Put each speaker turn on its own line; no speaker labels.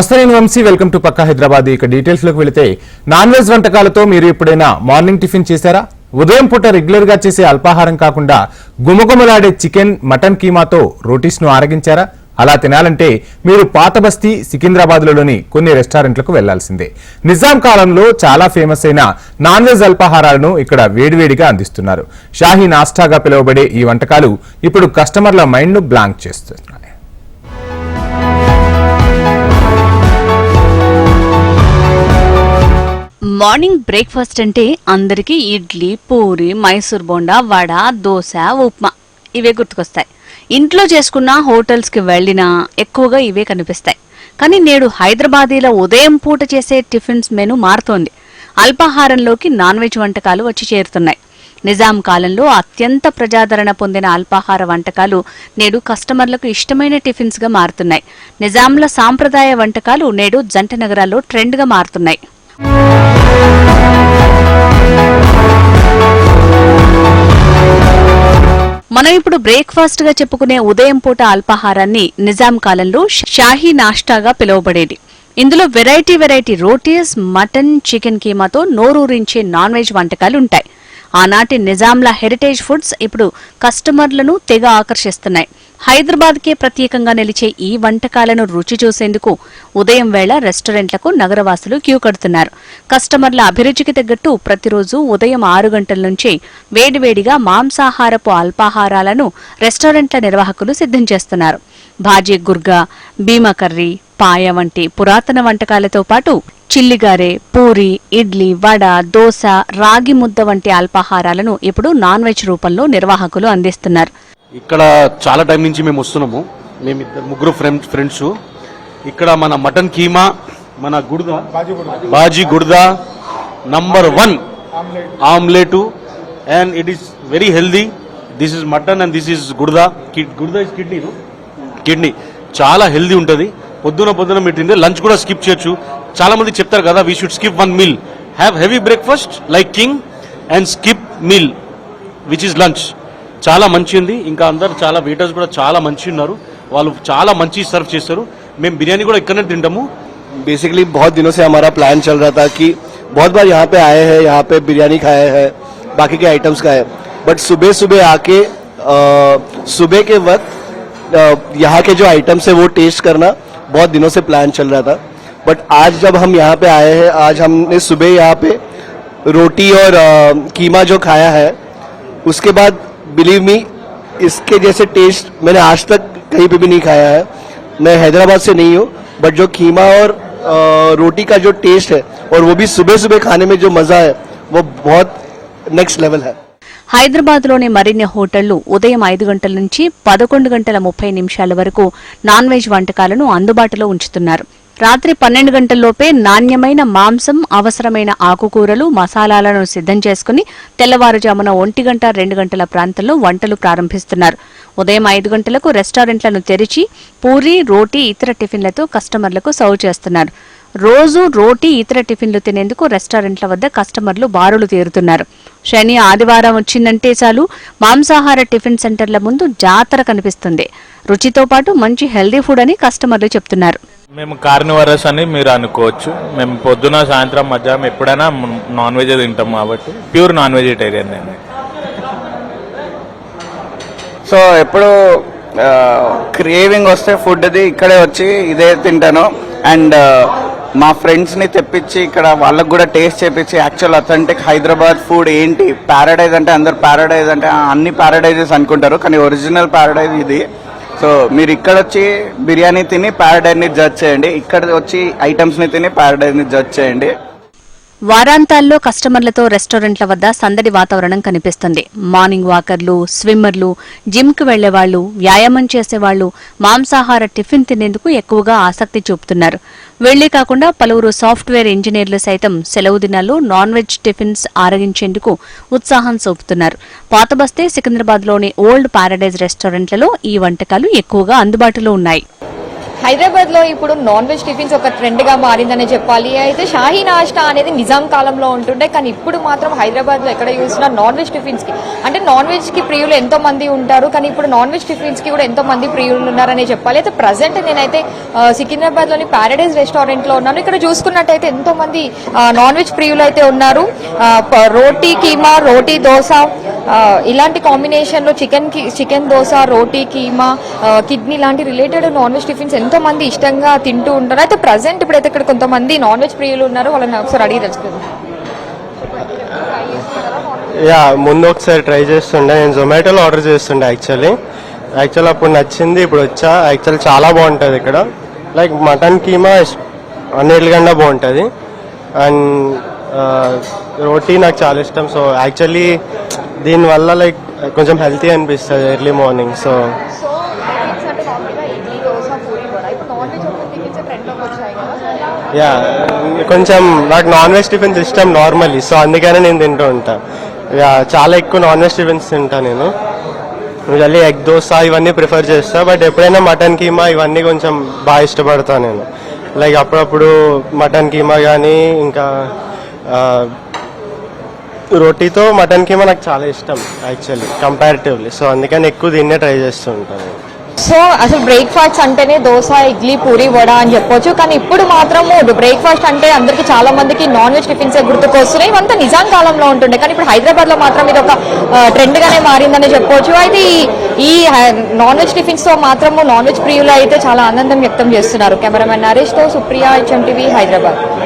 నమస్తే నేను Vamshi welcome to Pakka Hyderabad. ఇక డీటెయిల్స్లోకి వెళితే నాన్ వెజ్ వంటకాలతో మీరు ఎప్పుడైనా మార్నింగ్ టిఫిన్ చేశారా? ఉదయం పూట రెగ్యులర్గా చేసే అల్పాహారం కాకుండా గుమగుమలాడే చికెన్ మటన్ కీమాతో రోటీస్ను ఆరగించారా? అలా తినాలంటే మీరు పాత బస్తీ సికింద్రాబాద్లోని కొన్ని రెస్టారెంట్లకు వెళ్ళాల్సిందే. నిజాం కాలంలో చాలా ఫేమస్ అయిన నాన్ వెజ్ అల్పాహారాలను ఇక్కడ వేడివేడిగా అందిస్తున్నారు. షాహీ నాస్టాగా పిలువబడే ఈ వంటకాలు ఇప్పుడు కస్టమర్ల మైండ్ను బ్లాంక్ చేస్తుంది
మార్నింగ్ బ్రేక్ఫాస్ట్ అంటే అందరికీ ఇడ్లీ పూరి మైసూర్ బోండా వడ దోశ ఉప్మా ఇవే గుర్తుకొస్తాయి. ఇంట్లో చేసుకున్న హోటల్స్కి వెళ్ళినా ఎక్కువగా ఇవే కనిపిస్తాయి. కానీ నేడు హైదరాబాదీలో ఉదయం పూట చేసే టిఫిన్స్ మెను మారుతోంది. అల్పాహారంలోకి నాన్ వెజ్ వంటకాలు వచ్చి చేరుతున్నాయి. నిజాం కాలంలో అత్యంత ప్రజాదరణ పొందిన అల్పాహార వంటకాలు నేడు కస్టమర్లకు ఇష్టమైన టిఫిన్స్గా మారుతున్నాయి. నిజాంల సాంప్రదాయ వంటకాలు నేడు జంట నగరాల్లో ట్రెండ్గా మారుతున్నాయి. మనం ఇప్పుడు బ్రేక్ఫాస్ట్గా చెప్పుకునే ఉదయం పూట అల్పాహారాన్ని నిజాం కాలంలో షాహీ నాష్టాగా పిలువబడేది. ఇందులో variety variety rotis mutton chicken కీమాతో నోరూరించే నాన్ వెజ్ వంటకాలు ఉంటాయి ఆనాటి నిజాంల హెరిటేజ్ ఫుడ్స్ ఇప్పుడు కస్టమర్లను తెగ ఆకర్షిస్తున్నాయి. హైదరాబాద్కే ప్రత్యేకంగా నిలిచే ఈ వంటకాలను రుచి చూసేందుకు ఉదయం వేళ రెస్టారెంట్లకు నగరవాసులు క్యూ కడుతున్నారు. కస్టమర్ల అభిరుచికి తగ్గట్టు ప్రతిరోజు ఉదయం ఆరు గంటల నుంచి వేడివేడిగా మాంసాహారపు అల్పాహారాలను రెస్టారెంట్ల నిర్వాహకులు సిద్ధం చేస్తున్నారు. భాజీ గుర్గా బీమా కర్రీ పాయ వంటి పురాతన వంటకాలతో పాటు చిల్లిగారె పూరి ఇడ్లీ వడ దోశ రాగి ముద్ద వంటి అల్పాహారాలను ఇప్పుడు నాన్ వెజ్ రూపంలో నిర్వాహకులు అందిస్తున్నారు.
ఇక్కడ చాలా టైం నుంచి మేము వస్తున్నాము. మేము ఇద్దరు ముగ్గురు ఫ్రెండ్ ఫ్రెండ్స్. ఇక్కడ మన మటన్ కీమా మన గుడ్ద బాజీ గుడ్ద number one omelette. And it is very healthy this is mutton and this is గుడ్ద గుడ్ద ఇస్ కిడ్నీ కిడ్నీ చాలా హెల్దీ ఉంటుంది. పొద్దున పొద్దున మీరు తింటే లంచ్ కూడా స్కిప్ చేయొచ్చు. చాలా మంది చెప్తారు కదా we should skip one meal have heavy breakfast like king and skip meal which is lunch చాలా మంచి ఉంది ఇంకా అందరు చాలా వెయిటర్స్ కూడా చాలా మంచి ఉన్నారు వాళ్ళు చాలా మంచి సర్వ్ చేస్తారు మేము బిర్యానీ కూడా ఇక్కడనే తింటాము
बेसिकली बहुत दिनों से हमारा प्लान चल रहा था कि बहुत बार यहाँ पे आए हैं यहाँ पे बिरयानी खाए हैं बाकी के आइटम्स खाए बट सुबह सुबह आके अ, सुबह के वक्त अ, यहाँ के जो आइटम्स है वो टेस्ट करना बहुत दिनों से प्लान चल रहा था बट आज जब हम यहाँ पे आए हैं आज हमने सुबह यहाँ पे रोटी और अ, कीमा जो खाया है उसके बाद बिलीव मी इसके जैसे टेस्ट मैंने आज तक कहीं पे भी नहीं खाया है मैं हैदराबाद से नहीं हूँ बट जो कीमा और अ, रोटी का जो टेस्ट है और वो भी सुबह सुबह खाने में जो मज़ा है वो बहुत नेक्स्ट लेवल है
హైదరాబాద్లోని మరిన్ని హోటళ్లు ఉదయం ఐదు గంటల నుంచి పదకొండు గంటల ముప్పై నిమిషాల వరకు నాన్ వెజ్ వంటకాలను అందుబాటులో ఉంచుతున్నారు రాత్రి పన్నెండు గంటల్లోపే నాణ్యమైన మాంసం అవసరమైన ఆకుకూరలు మసాలాలను సిద్ధం చేసుకుని తెల్లవారుజామున ఒంటి గంట రెండు గంటల ప్రాంతంలో వంటలు ప్రారంభిస్తున్నారు. ఉదయం ఐదు గంటలకు రెస్టారెంట్లను తెరిచి పూరి రోటీ ఇతర టిఫిన్లతో కస్టమర్లకు సర్వ్ చేస్తున్నారు. రోజు రోటీ ఇతర టిఫిన్లు తినేందుకు రెస్టారెంట్ల వద్ద కస్టమర్లు బారులు తీరుతున్నారు. శని ఆదివారం వచ్చిందంటే చాలు మాంసాహార టిఫిన్ సెంటర్ల ముందు జాతర కనిపిస్తుంది. రుచితో పాటు మంచి హెల్దీ ఫుడ్ అని కస్టమర్లు చెప్తున్నారు.
మేము కార్నివరస్ అని మీరు అనుకోవచ్చు. మేము పొద్దున సాయంత్రం మధ్యాహ్నం ఎప్పుడైనా నాన్ వెజ్ తింటాం కాబట్టి. ప్యూర్ నాన్ వెజిటేరియన్ నేను.
సో ఎప్పుడు క్రేవింగ్ వస్తే ఫుడ్ అది ఇక్కడే వచ్చి ఇదే తింటాను. అండ్ మా ఫ్రెండ్స్ని తెప్పించి ఇక్కడ వాళ్ళకు కూడా టేస్ట్ చేపించి యాక్చువల్ అథెంటిక్ హైదరాబాద్ ఫుడ్ ఏంటి? ప్యారడైజ్ అంటే అందరు ప్యారడైజ్ అంటే అన్ని ప్యారడైజెస్ అనుకుంటారు. కానీ ఒరిజినల్ ప్యారడైజ్ ఇది. సో మీరు ఇక్కడ వచ్చి బిర్యానీ తిని ప్యారడైజ్ని జడ్జ్ చేయండి. ఇక్కడ వచ్చి ఐటమ్స్ని తిని ప్యారడైజ్ని జడ్జ్ చేయండి.
వారాంతాల్లో కస్టమర్లతో రెస్టారెంట్ల వద్ద సందడి వాతావరణం కనిపిస్తుంది. మార్నింగ్ వాకర్లు స్విమ్మర్లు జిమ్కి వెళ్ళేవాళ్ళు వ్యాయామం చేసేవాళ్ళు మాంసాహార టిఫిన్ తినేందుకు ఎక్కువగా ఆసక్తి చూపుతున్నారు. వెళ్ళే కాకుండా పలువురు సాఫ్ట్వేర్ ఇంజనీర్లు సైతం సెలవు దినాల్లో నాన్ వెజ్ టిఫిన్స్ ఆరగించేందుకు ఉత్సాహం చూపుతున్నారు. పాతబస్తే సికింద్రాబాద్లోని ఓల్డ్ పారడైజ్ రెస్టారెంట్లలో ఈ వంటకాలు ఎక్కువగా అందుబాటులో ఉన్నాయి.
హైదరాబాద్లో ఇప్పుడు నాన్ వెజ్ టిఫిన్స్ ఒక ట్రెండ్గా మారిందని చెప్పాలి. అయితే షాహీ నాష్టా అనేది నిజాం కాలంలో ఉంటుండే కానీ ఇప్పుడు మాత్రం హైదరాబాద్లో ఎక్కడ చూసినా నాన్ వెజ్ టిఫిన్స్కి అంటే నాన్ వెజ్కి ప్రియులు ఎంతో మంది ఉంటారు కానీ ఇప్పుడు నాన్ వెజ్ టిఫిన్స్కి కూడా ఎంతో మంది ప్రియులు ఉన్నారని చెప్పాలి. అయితే ప్రజెంట్ నేనైతే సికింద్రాబాద్లోని ప్యారడైజ్ రెస్టారెంట్లో ఉన్నాను. ఇక్కడ చూసుకున్నట్టయితే ఎంతో మంది నాన్ వెజ్ ప్రియులు అయితే ఉన్నారు రోటీ కీమా రోటీ దోశ ఇలాంటి కాంబినేషన్లో చికెన్కి చికెన్కి చికెన్ దోశ రోటీ కీమా కిడ్నీ లాంటి రిలేటెడ్ నాన్ వెజ్ టిఫిన్స్ ఎంతో మంది ఇష్టంగా తింటూ ఉంటారు. అయితే ప్రజెంట్ ఇప్పుడైతే ఇక్కడ కొంతమంది నాన్ వెజ్ ప్రియులు ఉన్నారు. వాళ్ళని ఒకసారి అడిగి తెలుసుకుందాం.
యా ముందు ఒకసారి ట్రై చేస్తుండే. నేను జొమాటోలో ఆర్డర్ చేస్తుండే యాక్చువల్లీ. యాక్చువల్ అప్పుడు నచ్చింది ఇప్పుడు వచ్చా. యాక్చువల్ చాలా బాగుంటుంది ఇక్కడ. లైక్ మటన్ కీమా అన్నిటికన్నా బాగుంటుంది. అండ్ రోటీ నాకు చాలా ఇష్టం. సో యాక్చువల్లీ దీనివల్ల లైక్ కొంచెం హెల్తీ అనిపిస్తుంది ఎర్లీ మార్నింగ్ సో యా కొంచెం నాకు నాన్ వెజ్ టిఫిన్స్ ఇష్టం నార్మల్లీ సో అందుకనే నేను తింటూ ఉంటా. యా చాలా ఎక్కువ నాన్ వెజ్ టిఫిన్స్ తింటా నేను. యూజువల్లీ ఎగ్ దోశ ఇవన్నీ ప్రిఫర్ చేస్తా. బట్ ఎప్పుడైనా మటన్ కీమా ఇవన్నీ కొంచెం బాగా ఇష్టపడతా నేను. లైక్ అప్పుడప్పుడు మటన్ కీమా కానీ ఇంకా రోటీతో మటన్కి మనకు నాకు చాలా ఇష్టం యాక్చువల్లీ కంపారిటివ్లీ సో అందుకని ఎక్కువ దీన్నే ట్రై చేస్తూ ఉంటాను.
సో అసలు బ్రేక్ఫాస్ట్ అంటేనే దోశ ఇడ్లీ పూరి వడ అని చెప్పొచ్చు కానీ ఇప్పుడు మాత్రము బ్రేక్ఫాస్ట్ అంటే అందరికి చాలా మందికి నాన్ వెజ్ టిఫిన్స్ గుర్తుకొస్తున్నాయి. ఇవంతా నిజాం కాలంలో ఉంటుండే కానీ ఇప్పుడు హైదరాబాద్లో మాత్రం ఇది ఒక ట్రెండ్ గానే మారిందని చెప్పొచ్చు. అయితే ఈ- ఈ నాన్ వెజ్ టిఫిన్స్తో మాత్రము నాన్ వెజ్ ప్రియులు అయితే చాలా ఆనందం వ్యక్తం చేస్తున్నారు. కెమెరామెన్ నరేష్తో సుప్రియ హెచ్ఎం టీవీ హైదరాబాద్.